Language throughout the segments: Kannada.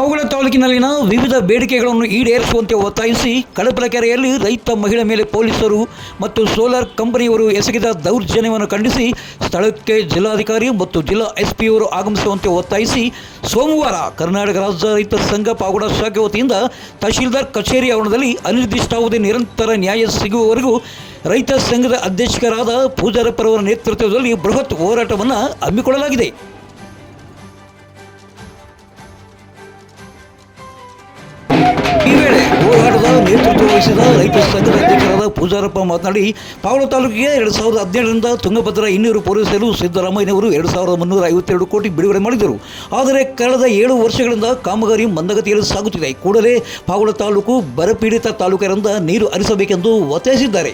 ಅವುಗಳ ತಾಲೂಕಿನಲ್ಲಿನ ವಿವಿಧ ಬೇಡಿಕೆಗಳನ್ನು ಈಡೇರಿಸುವಂತೆ ಒತ್ತಾಯಿಸಿ ಕಡಪಲಕೆರೆಯಲ್ಲಿ ರೈತ ಮಹಿಳೆ ಮೇಲೆ ಪೊಲೀಸರು ಮತ್ತು ಸೋಲಾರ್ ಕಂಪನಿಯವರು ಎಸಗಿದ ದೌರ್ಜನ್ಯವನ್ನು ಖಂಡಿಸಿ ಸ್ಥಳಕ್ಕೆ ಜಿಲ್ಲಾಧಿಕಾರಿ ಮತ್ತು ಜಿಲ್ಲಾ ಎಸ್ಪಿಯವರು ಆಗಮಿಸುವಂತೆ ಒತ್ತಾಯಿಸಿ ಸೋಮವಾರ ಕರ್ನಾಟಕ ರಾಜ್ಯ ರೈತ ಸಂಘ ಪಾಗುಡ ಶಾಖೆ ವತಿಯಿಂದ ತಹಶೀಲ್ದಾರ್ ಕಚೇರಿ ಆವರಣದಲ್ಲಿ ಅನಿರ್ದಿಷ್ಟಾವಧಿ ನಿರಂತರ ನ್ಯಾಯ ಸಿಗುವವರೆಗೂ ರೈತ ಸಂಘದ ಅಧ್ಯಕ್ಷರಾದ ಪೂಜಾರಪ್ಪರವರ ನೇತೃತ್ವದಲ್ಲಿ ಬೃಹತ್ ಹೋರಾಟವನ್ನು ಹಮ್ಮಿಕೊಳ್ಳಲಾಗಿದೆ. ನೇತೃತ್ವ ರೈತ ಸಂಘದ ಅಧ್ಯಕ್ಷರಾದ ಪೂಜಾರಪ್ಪ ಮಾತನಾಡಿ ಪಾವಲ ತಾಲೂಕಿಗೆ ಎರಡು ಸಾವಿರದ ಹದಿನೇಳರಿಂದ ತುಂಗಭದ್ರಾ ಇನ್ನೂರು ಪೊಲೀಸರು ಸಿದ್ದರಾಮಯ್ಯನವರು ಎರಡು ಸಾವಿರದ ಮುನ್ನೂರ ಐವತ್ತೆರಡು ಕೋಟಿ ಬಿಡುಗಡೆ ಮಾಡಿದರು. ಆದರೆ ಕಳೆದ ಏಳು ವರ್ಷಗಳಿಂದ ಕಾಮಗಾರಿ ಮಂದಗತಿಯಲ್ಲಿ ಸಾಗುತ್ತಿದೆ. ಕೂಡಲೇ ಪಾವಲ ತಾಲೂಕು ಬರಪೀಡಿತ ತಾಲೂಕರಿಂದ ನೀರು ಹರಿಸಬೇಕೆಂದು ಒತ್ತಾಯಿಸಿದ್ದಾರೆ.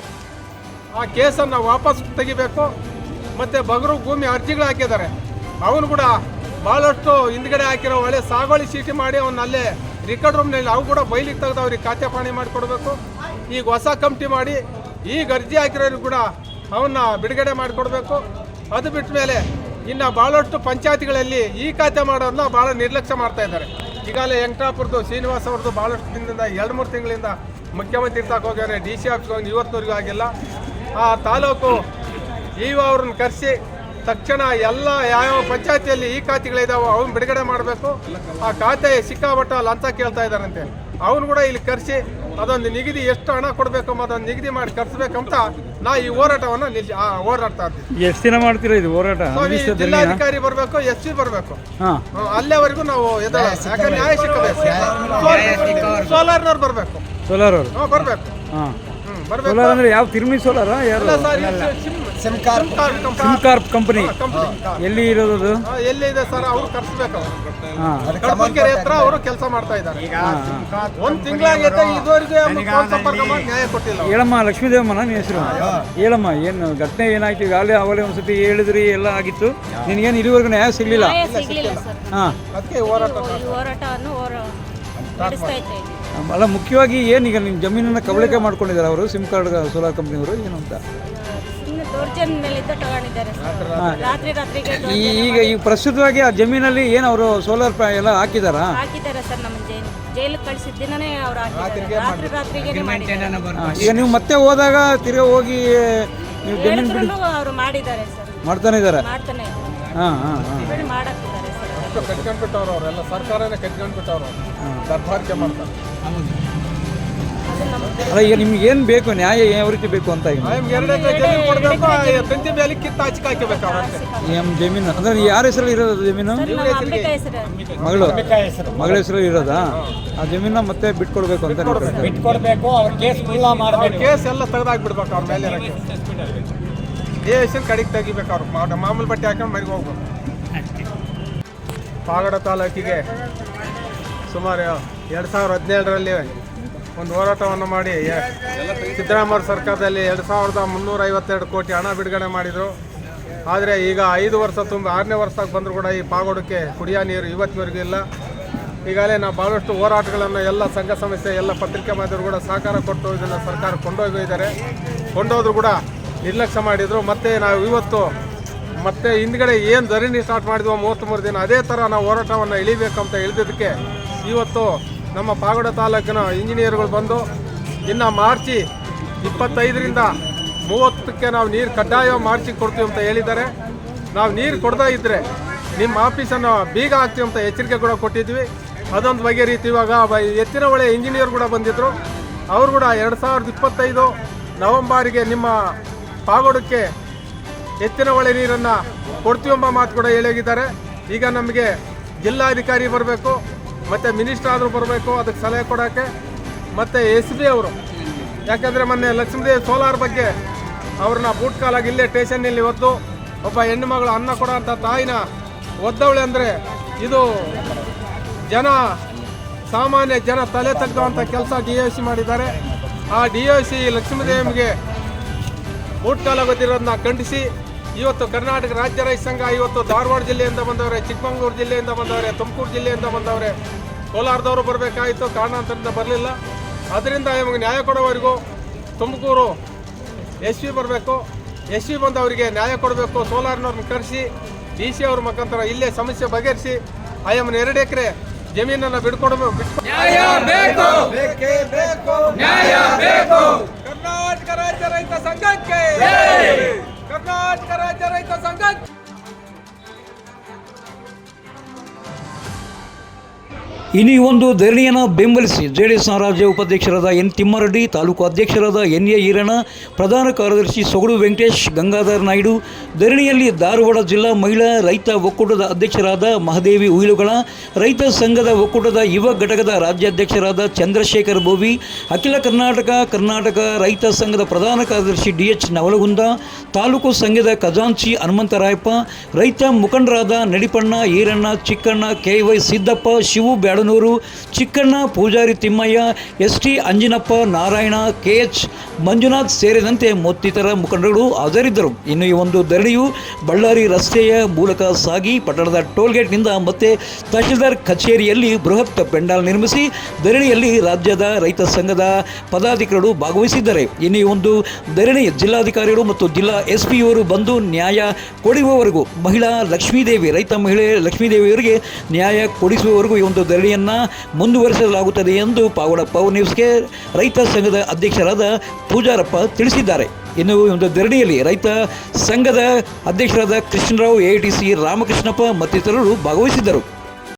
ಆ ಕೇಸನ್ನು ವಾಪಸ್ ತೆಗಿಬೇಕು. ಮತ್ತೆ ಬಗರು ಭೂಮಿ ಅರ್ಜಿಗಳು ಹಾಕಿದ್ದಾರೆ. ಅವನು ಕೂಡ ಭಾಳಷ್ಟು ಹಿಂದ್ಗಡೆ ಹಾಕಿರೋ ಒಳ್ಳೆ ಸಾಗುವಳಿ ಚೀಟಿ ಮಾಡಿ ಅವನಲ್ಲೇ ರಿಕಾರ್ಡ್ ರೂಮ್ನಲ್ಲಿ ನಾವು ಕೂಡ ಬೈಲಿಗೆ ತೆಗೆದು ಅವ್ರಿಗೆ ಖಾತೆ ಪಾಣಿ ಮಾಡಿಕೊಡ್ಬೇಕು. ಈಗ ಹೊಸ ಕಮಿಟಿ ಮಾಡಿ, ಈಗ ಅರ್ಜಿ ಹಾಕಿರೋರು ಕೂಡ ಅವನ್ನ ಬಿಡುಗಡೆ ಮಾಡಿಕೊಡ್ಬೇಕು. ಅದು ಬಿಟ್ಟ ಮೇಲೆ ಇನ್ನು ಭಾಳಷ್ಟು ಪಂಚಾಯತ್ಗಳಲ್ಲಿ ಈ ಖಾತೆ ಮಾಡೋದನ್ನ ಭಾಳ ನಿರ್ಲಕ್ಷ್ಯ ಮಾಡ್ತಾ ಇದ್ದಾರೆ. ಈಗಾಗಲೇ ವೆಂಕಟಾಪುರದ್ದು ಶ್ರೀನಿವಾಸ್ ಅವ್ರದ್ದು ಭಾಳಷ್ಟು ದಿನದಿಂದ ಎರಡು, ಮೂರು ತಿಂಗಳಿಂದ ಮುಖ್ಯಮಂತ್ರಿ ತಕ್ಕ ಹೋಗ್ಯಾರೆ ಡಿ ಸಿ ಆಫೀಸ್ಗೆ ಹೋಗಿ ಇವತ್ತಿನವರೆಗೂ ಆಗಿಲ್ಲ. ಆ ತಾಲೂಕು ಇವ ಅವ್ರನ್ನ ಕರೆಸಿ ತಕ್ಷಣ ಎಲ್ಲ ಯಾವ್ಯಾವ ಪಂಚಾಯತಿಯಲ್ಲಿ ಈ ಖಾತೆಗಳಿದಾವೋ ಅವ್ನು ಬಿಡುಗಡೆ ಮಾಡಬೇಕು. ಆ ಖಾತೆ ಸಿಕ್ಕಾಪಟ್ಟ ಅಂತ ಕೇಳ್ತಾ ಇದ್ದಾರಂತೆ. ಅವನು ಕೂಡ ಇಲ್ಲಿ ಕರೆಸಿ ಅದೊಂದು ನಿಗದಿ ಎಷ್ಟು ಹಣ ಕೊಡಬೇಕು ಅದೊಂದು ನಿಗದಿ ಮಾಡಿ ಕರ್ಸ್ಬೇಕಂತ ನಾ ಈ ಹೋರಾಟವನ್ನು ನಿಲ್ಲಿ ಆ, ಹೋರಾಡ್ತಾ ಇದ್ದೀನಿ. ಎಷ್ಟು ದಿನ ಮಾಡ್ತೀರಾ ಇದು ಹೋರಾಟ? ಜಿಲ್ಲಾಧಿಕಾರಿ ಬರಬೇಕು ಎಸ್ ಪಿ ಬರಬೇಕು. ಹಾಂ. ಅಲ್ಲೇವರೆಗೂ ನಾವು. ಯಾಕಂದ್ರೆ ನ್ಯಾಯ ಸಿಕ್ಕಬೇಕು ಸೋಲಾರ್ನವ್ರು ಬರಬೇಕು. ಸೋಲಾರ್ ಅವರು ಬರಬೇಕು. ಹಾಂ. ಬರಬೇಕು. ಸೋಲಾರ್ ಅಂದ್ರೆ ಯಾವ ತಿರುಮಿ ಸೋಲಾರ? ಇದು SIM SIM card SIM carp company ಎಲ್ಲಿ ಇರೋದು ಅದು? ಎಲ್ಲಿದೆ ಸರ್? ಅವ್ರು ಕರ್ಸ್ಬೇಕು ಹಾಂ. ಕಡಪಕೆರೆ ಹತ್ರ ಅವರು ಕೆಲಸ ಮಾಡ್ತಾ ಇದ್ದಾರೆ. ಒಂದ್ ತಿಂಗಳಾಗೈತೆ ಇದುವರೆಗೆ ನ್ಯಾಯ ಕೊಟ್ಟಿಲ್ಲ. ಹೇಳಮ್ಮ ಲಕ್ಷ್ಮೀದೇವಮ್ಮ ನನ್ನ ಹೆಸರು? ಹೇಳಮ್ಮ ಏನು ಘಟನೆ ಏನಾಯ್ತು? ಈಗಾಗಲೇ ಅವಲೇ ಒಂದ್ಸತಿ ಹೇಳಿದ್ರಿ ಎಲ್ಲ ಆಗಿತ್ತು. ನಿನಗೇನು ಇಲ್ಲಿವರೆಗೂ ನ್ಯಾಯ ಸಿಗಲಿಲ್ಲ? ಸಿಗ್ಲಿಲ್ಲ ಸರ್. ಹಾಂ. ಅದಕ್ಕೆ ಹೋರಾಟವನ್ನು ಅಲ್ಲ ಮುಖ್ಯವಾಗಿ ಏನು ಈಗ ನಿಮ್ಮ ಜಮೀನನ್ನು ಕಬಳಿಕೆ ಮಾಡ್ಕೊಂಡಿದ್ದಾರೆ ಅವರು ಸಿಮ್ ಕಾರ್ಡ್ ಸೋಲಾರ್ ಕಂಪ್ನಿಯವರು ಏನು ಅಂತ? ತಗೊಂಡಿದ್ದಾರೆ ರಾತ್ರಿ ರಾತ್ರಿಗೆ ಈ ಈಗ ಪ್ರಸ್ತುತವಾಗಿ ಆ ಜಮೀನಲ್ಲಿ ಏನು ಅವರು ಸೋಲಾರ್ ಎಲ್ಲ ಹಾಕಿದಾರಾ? ಹಾಕಿದ್ದಾರೆ ಸರ್ ನಮ್ಮ ಜೈಲು ಜೈಲಿಗೆ ಕಳಿಸಿದ ದಿನನೇ ಅವ್ರು ಹಾಕಿದ್ದಾರೆ. ರಾತ್ರಿ ರಾತ್ರಿಗೆ ಮಾಡಿದ್ದಾರೆ. ಹಾ, ಈಗ ನೀವು ಮತ್ತೆ ಹೋದಾಗ ತಿರ್ಗಾ ಹೋಗಿ ನೀವು ಜಮೀನು ಬಿಡಿ ಹೇಳಿದ್ರು ಅವರು ಮಾಡಿದ್ದಾರೆ ಸರ್. ಮಾಡ್ತಾನೆ ಇದ್ದಾರೆ? ಮಾಡ್ತಾನೆ ಇದ್ದಾರೆ. ಹಾಂ ಹಾಂ ಹಾಂ. ಬಿಡಿ ಮಾಡಾಕಿದ್ದಾರೆ ಸರ್. ಅಷ್ಟು ಕಟ್ಕೊಂಡ್ಬಿಟ್ಟವ್ರು ಅವರೆಲ್ಲ ಸರ್ಕಾರನೇ ಕಟ್ಕೊಂಡ್ಬಿಟ್ಟವ್ರು ದರ್ಬಾರಿಕೆ ಮಾಡ್ತಾರೆ. ಅಲ್ಲ ಈಗ ನಿಮ್ಗೆ ಏನು ಬೇಕು? ನ್ಯಾಯ ಯಾವ ರೀತಿ ಬೇಕು ಅಂತ ಈಗ? ತಂತಿ ಮೇಲೆ ಕಿತ್ತು ಹಚ್ಚಿಗೆ ಹಾಕಬೇಕು ಅವ್ರ ಎಂ ಜಮೀನು? ಅಂದ್ರೆ ಯಾರ ಹೆಸರಲ್ಲಿ ಇರೋದು ಜಮೀನು? ಮಗಳು? ಮಗಳ ಹೆಸರಲ್ಲಿ ಇರೋದಾ? ಆ ಜಮೀನ ಮತ್ತೆ ಬಿಟ್ಕೊಡ್ಬೇಕು ಅಂತ ನೀವು ಕೇಳ್ತಾ ಇದ್ದೀರಿ. ಕೊಡಬೇಕು ಅವ್ರ ಕೇಸ್ ಇಲ್ಲ ಮಾಡಬೇಕು. ಕೇಸ್ ಎಲ್ಲ ತೆಗೆದಾಕ್ಬಿಡ್ಬೇಕು ಅವ್ರ ಮೇಲೆ ಏ ಹೆಸರು ಕಡೆಗೆ ತೆಗಿಬೇಕು ಅವ್ರು. ಮಾ- ಮಾಮೂಲು ಬಟ್ಟೆ ಹಾಕೊಂಡು ಮನೆಗೆ ಹೋಗ್ಬೇಕು. ಪಾಗಡ ತಾಲೂಕಿಗೆ ಸುಮಾರು ಎರಡು ಸಾವಿರದ ಹದಿನೇಳರಲ್ಲಿ ಒಂದು ಹೋರಾಟವನ್ನು ಮಾಡಿ ಸಿದ್ದರಾಮಯ್ಯ ಸರ್ಕಾರದಲ್ಲಿ ಎರಡು ಸಾವಿರದ ಮುನ್ನೂರ ಐವತ್ತೆರಡು ಕೋಟಿ ಹಣ ಬಿಡುಗಡೆ ಮಾಡಿದರು. ಆದರೆ ಈಗ ಐದು ವರ್ಷ ತುಂಬ, ಆರನೇ ವರ್ಷಕ್ಕೆ ಬಂದರೂ ಕೂಡ ಈ ಪಾಗೋಡಕ್ಕೆ ಕುಡಿಯೋ ನೀರು ಇವತ್ತಿವರೆಗೂ ಇಲ್ಲ. ಈಗಾಗಲೇ ನಾವು ಭಾಳಷ್ಟು ಹೋರಾಟಗಳನ್ನು, ಎಲ್ಲ ಸಂಘ ಸಂಸ್ಥೆ, ಎಲ್ಲ ಪತ್ರಿಕೆ ಮಾಧ್ಯಮರು ಕೂಡ ಸಹಕಾರ ಕೊಟ್ಟು ಇದನ್ನು ಸರ್ಕಾರ ಕೊಂಡೋಗಿದ್ದಾರೆ ಕೊಂಡೋದ್ರು ಕೂಡ ನಿರ್ಲಕ್ಷ್ಯ ಮಾಡಿದರು. ಮತ್ತು ನಾವು ಇವತ್ತು, ಮತ್ತೆ ಹಿಂದ್ಗಡೆ ಏನು ಧರಣಿ ಸ್ಟಾರ್ಟ್ ಮಾಡಿದ್ವೋ ಮೂವತ್ತ್ಮೂರು ದಿನ, ಅದೇ ಥರ ನಾವು ಹೋರಾಟವನ್ನು ಇಳಿಬೇಕಂತ ಇಳಿದಿದ್ದಕ್ಕೆ ಇವತ್ತು ನಮ್ಮ ಪಾಗೋಡ ತಾಲೂಕಿನ ಇಂಜಿನಿಯರ್ಗಳು ಬಂದು ಇನ್ನು ಮಾರ್ಚಿ ಇಪ್ಪತ್ತೈದರಿಂದ ಮೂವತ್ತಕ್ಕೆ ನಾವು ನೀರು ಕಡ್ಡಾಯ ಮಾರ್ಚಿ ಕೊಡ್ತೀವಿ ಅಂತ ಹೇಳಿದ್ದಾರೆ. ನಾವು ನೀರು ಕೊಡದೇ ಇದ್ದರೆ ನಿಮ್ಮ ಆಫೀಸನ್ನು ಬೀಗ ಹಾಕ್ತೀವಿ ಅಂತ ಎಚ್ಚರಿಕೆ ಕೂಡ ಕೊಟ್ಟಿದ್ವಿ ಅದೊಂದು ಬಗೆ ರೀತಿ ಇವಾಗ ಎತ್ತಿನ ಹೊಳೆ ಇಂಜಿನಿಯರ್ ಕೂಡ ಬಂದಿದ್ದರು ಅವರು ಕೂಡ ಎರಡು ಸಾವಿರದ ಇಪ್ಪತ್ತೈದು ನವೆಂಬರಿಗೆ ನಿಮ್ಮ ಪಾಗೋಡಕ್ಕೆ ಎತ್ತಿನ ಹೊಳೆ ನೀರನ್ನು ಕೊಡ್ತೀವೆಂಬ ಮಾತು ಕೂಡ ಹೇಳೋಗಿದ್ದಾರೆ ಈಗ ನಮಗೆ ಜಿಲ್ಲಾಧಿಕಾರಿ ಬರಬೇಕು. ಮತ್ತು ಮಿನಿಸ್ಟರ್ ಆದರೂ ಬರಬೇಕು, ಅದಕ್ಕೆ ಸಲಹೆ ಕೊಡೋಕ್ಕೆ ಮತ್ತು ಎಸ್ ಬಿ ಅವರು. ಯಾಕಂದರೆ ಮೊನ್ನೆ ಲಕ್ಷ್ಮೀದೇವಿ ಸೋಲಾರ್ ಬಗ್ಗೆ ಅವ್ರನ್ನ ಬೂಟ್ ಕಾಲಾಗಿ ಇಲ್ಲೇ ಸ್ಟೇಷನ್ನಲ್ಲಿ ಒದ್ದು, ಒಬ್ಬ ಹೆಣ್ಣು ಮಗಳು ಅನ್ನ ಕೊಡೋಂಥ ತಾಯಿನ ಒದ್ದವಳೆ ಅಂದರೆ ಇದು ಜನ, ಸಾಮಾನ್ಯ ಜನ ತಲೆ ತಗ್ಗುವಂಥ ಕೆಲಸ ಡಿ ಒ ಸಿ ಮಾಡಿದ್ದಾರೆ. ಆ ಡಿ ಒ ಸಿ ಲಕ್ಷ್ಮೀದೇವಿಗೆ ಬೂಟ್ ಕಾಲಾಗೋದಿರೋದನ್ನ ಖಂಡಿಸಿ. ಇವತ್ತು ಕರ್ನಾಟಕ ರಾಜ್ಯ ರೈತ ಸಂಘ ಇವತ್ತು ಧಾರವಾಡ ಜಿಲ್ಲೆಯಿಂದ ಬಂದವರೇ ಚಿಕ್ಕಮಗಳೂರು ಜಿಲ್ಲೆಯಿಂದ ಬಂದವರೇ ತುಮಕೂರು ಜಿಲ್ಲೆಯಿಂದ ಬಂದವರೆ ಕೋಲಾರದವರು ಬರಬೇಕಾಯಿತು ಕಾರಣಾಂತರದಿಂದ ಬರಲಿಲ್ಲ. ಅದರಿಂದ ನಮಗೆ ನ್ಯಾಯ ಕೊಡೋವರೆಗೂ ತುಮಕೂರು ಎಸ್ ವಿ ಬರಬೇಕು. ಎಸ್ ವಿ ಬಂದವರಿಗೆ ನ್ಯಾಯ ಕೊಡಬೇಕು. ಸೋಲಾರ್ನವ್ರನ್ನ ಕರೆಸಿ ಡಿ ಸಿ ಅವ್ರ ಮುಖಾಂತರ ಇಲ್ಲೇ ಸಮಸ್ಯೆ ಬಗೆಹರಿಸಿ ಆಯಮ್ಮನ ಎರಡು ಎಕರೆ ಜಮೀನನ್ನು ಬಿಡ್ಕೊಡ್ಬೇಕು. ಬೇಕು. ಕರ್ನಾಟಕ ರಾಜ್ಯ ರೈತ ಸಂಘಕ್ಕೆ. ಕರ್ನಾಟಕ ರಾಜ್ಯ ರೈತ ಇನ್ನು ಈ ಒಂದು ಧರಣಿಯನ್ನು ಬೆಂಬಲಿಸಿ ಜೆಡಿಎಸ್ನ ರಾಜ್ಯ ಉಪಾಧ್ಯಕ್ಷರಾದ ಎನ್ ತಿಮ್ಮಾರೆಡ್ಡಿ, ತಾಲೂಕು ಅಧ್ಯಕ್ಷರಾದ ಎನ್ ಎ ಈರಣ್ಣ, ಪ್ರಧಾನ ಕಾರ್ಯದರ್ಶಿ ಸೊಗಡು ವೆಂಕಟೇಶ್, ಗಂಗಾಧರ್ ನಾಯ್ಡು, ಧರಣಿಯಲ್ಲಿ ಧಾರವಾಡ ಜಿಲ್ಲಾ ಮಹಿಳಾ ರೈತ ಒಕ್ಕೂಟದ ಅಧ್ಯಕ್ಷರಾದ ಮಹದೇವಿ ಉಯಿಲುಗಳ, ರೈತ ಸಂಘದ ಒಕ್ಕೂಟದ ಯುವ ಘಟಕದ ರಾಜ್ಯಾಧ್ಯಕ್ಷರಾದ ಚಂದ್ರಶೇಖರ್ ಬೋವಿ, ಅಖಿಲ ಕರ್ನಾಟಕ ಕರ್ನಾಟಕ ರೈತ ಸಂಘದ ಪ್ರಧಾನ ಕಾರ್ಯದರ್ಶಿ ಡಿ ಎಚ್ ನವಲಗುಂದ, ತಾಲೂಕು ಸಂಘದ ಖಜಾಂಚಿ ಹನುಮಂತರಾಯಪ್ಪ, ರೈತ ಮುಖಂಡರಾದ Nadipanna, Eranna, Chikkanna, K Y Siddappa, Shivu Byadanur Chikkanna Pujari Thimmaiah S T Anjinappa Narayana K H Manjunath ಸೇರಿದಂತೆ ಮತ್ತಿತರ ಮುಖಂಡರು ಹಾಜರಿದ್ದರು. ಇನ್ನು ಈ ಒಂದು ಧರಣಿಯು ಬಳ್ಳಾರಿ ರಸ್ತೆಯ ಮೂಲಕ ಸಾಗಿ ಪಟ್ಟಣದ ಟೋಲ್ಗೇಟ್ನಿಂದ ಮತ್ತೆ ತಹಶೀಲ್ದಾರ್ ಕಚೇರಿಯಲ್ಲಿ ಬೃಹತ್ ಪೆಂಡಾಲ್ ನಿರ್ಮಿಸಿ ಧರಣಿಯಲ್ಲಿ ರಾಜ್ಯದ ರೈತ ಸಂಘದ ಪದಾಧಿಕಾರಿಗಳು ಭಾಗವಹಿಸಿದ್ದಾರೆ. ಇನ್ನು ಈ ಒಂದು ಧರಣಿ ಜಿಲ್ಲಾಧಿಕಾರಿಗಳು ಮತ್ತು ಜಿಲ್ಲಾ ಎಸ್ ಪಿಯವರು ಬಂದು ನ್ಯಾಯ ಕೊಡುವವರೆಗೂ ಮಹಿಳಾ ಲಕ್ಷ್ಮೀದೇವಿ, ರೈತ ಮಹಿಳೆ ಲಕ್ಷ್ಮೀದೇವಿಯವರಿಗೆ ನ್ಯಾಯ ಕೊಡಿಸುವವರೆಗೂ ಈ ಒಂದು ಧರಣಿಯನ್ನು ಮುಂದುವರಿಸಲಾಗುತ್ತದೆ ಎಂದು ಪಾವಡ ಪವರ್ ನ್ಯೂಸ್ಗೆ ರೈತ ಸಂಘದ ಅಧ್ಯಕ್ಷರಾದ ಪೂಜಾರಪ್ಪ ತಿಳಿಸಿದ್ದಾರೆ. ಇನ್ನು ಒಂದು ಧರಣಿಯಲ್ಲಿ ರೈತ ಸಂಘದ ಅಧ್ಯಕ್ಷರಾದ Krishnarao, A T C Ramakrishnappa ಮತ್ತಿತರರು ಭಾಗವಹಿಸಿದ್ದರು.